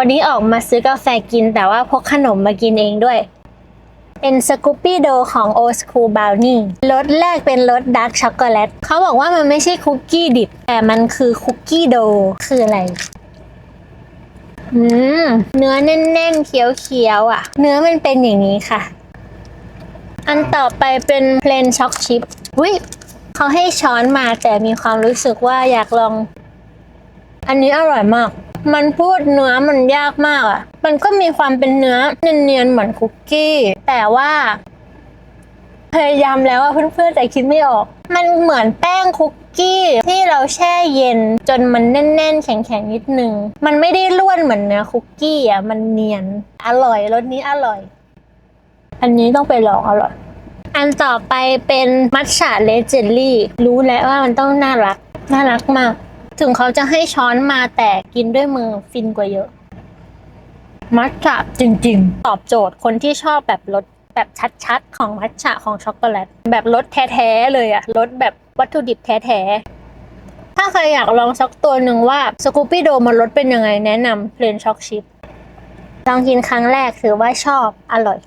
วันนี้ออกมาซื้อกาแฟกินแต่ว่าพกขนมมากินเองด้วย เป็นสกูปปี้โดของ Old School Brownie รสแรกเป็นรสดาร์กช็อกโกแลตเขาบอกว่ามันไม่ใช่คุกกี้ดิบ แต่มันคือคุกกี้โดคืออะไรอืมเนื้อแน่นๆเคี้ยวๆอะ เนื้อมันเป็นอย่างนี้ค่ะ อันต่อไปเป็นเพลนช็อกชิพวิเขาให้ช้อนมาแต่มีความรู้สึกว่าอยากลอง อันนี้อร่อยมาก มันพูดเนื้อมันยากมากอะ มันก็มีความเป็นเนื้อเนียนๆเหมือนคุกกี้ แต่ว่า พยายามแล้วอะเพื่อนๆแต่คิดไม่ออก มันเหมือนแป้งคุกกี้ที่เราแช่เย็นจนมันแน่นๆ แข็งๆนิดนึง มันไม่ได้ร่วนเหมือนเนื้อคุกกี้อะ มันเนียน อร่อยรสนี้อร่อย อันนี้ต้องไปลองอร่อย อันต่อไปเป็นมัทฉะเลเจนลี่ รู้แล้วว่ามันต้องน่ารัก น่ารักมาก ถึงเขาจะให้ช้อนมาแต่กินด้วยมือฟินกว่าเยอะ มัทฉะจริง ๆ ตอบโจทย์คนที่ชอบแบบรสแบบชัดๆ ของมัทฉะของช็อกโกแลต แบบรสแท้ๆเลยอะรสแบบวัตถุดิบแท้ๆ ถ้าใครอยากลองสักตัวหนึ่งว่าสกูปี้โดมันรสเป็นยังไงแนะนำเพลนช็อกชิพลองกินครั้งแรกถือว่าชอบอร่อย